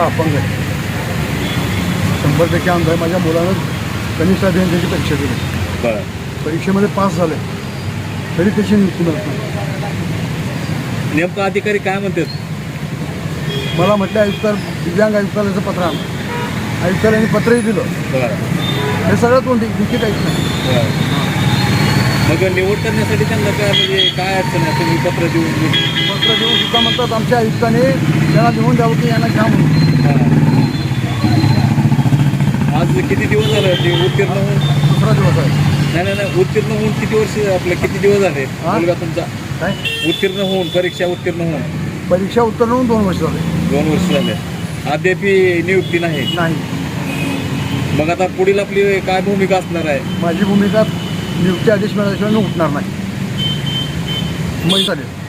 स्वतः अपंग आहे शंभर टक्के अंध आहे माझ्या मुलानं कनिष्ठ अभियंत्याची परीक्षा दिली. बर. परीक्षेमध्ये पास झाले. तरी त्याची नियुक्ती मिळत नाही. नेमका अधिकारी काय म्हणतात? मला म्हटलं आयुक्त दिव्यांग आयुक्तालयाचं पत्र आण आयुक्तालयाने पत्रही दिलं. बर. हे सगळं तोंडी निश्चित काहीच नाही बर. मग निवड करण्यासाठी त्यांना काय म्हणजे काय अडचण आहे? तुम्ही पत्र देऊन पत्र देऊन सुद्धा म्हणतात आमच्या आयुक्ताने त्यांना लिहून द्यावं की यांना घ्या म्हणून. हा. आज किती दिवस झाले ते उत्तीर्ण होऊन? दुसरा दिवस आहे. नाही नाही नाही उत्तीर्ण होऊन किती वर्ष आपलं? किती दिवस झाले? हा? मुलगा तुमचा? काय? उत्तीर्ण होऊन परीक्षा उत्तीर्ण होऊन. परीक्षा उत्तीर्ण होऊन दोन वर्ष झाले. दोन वर्ष झाले. अद्यापी नियुक्ती नाही? नाही. मग आता पुढील आपली काय भूमिका असणार आहे? माझी भूमिका नियुक्ती आदेश मिळाल्याशिवाय मी उठणार नाही. मग चालेल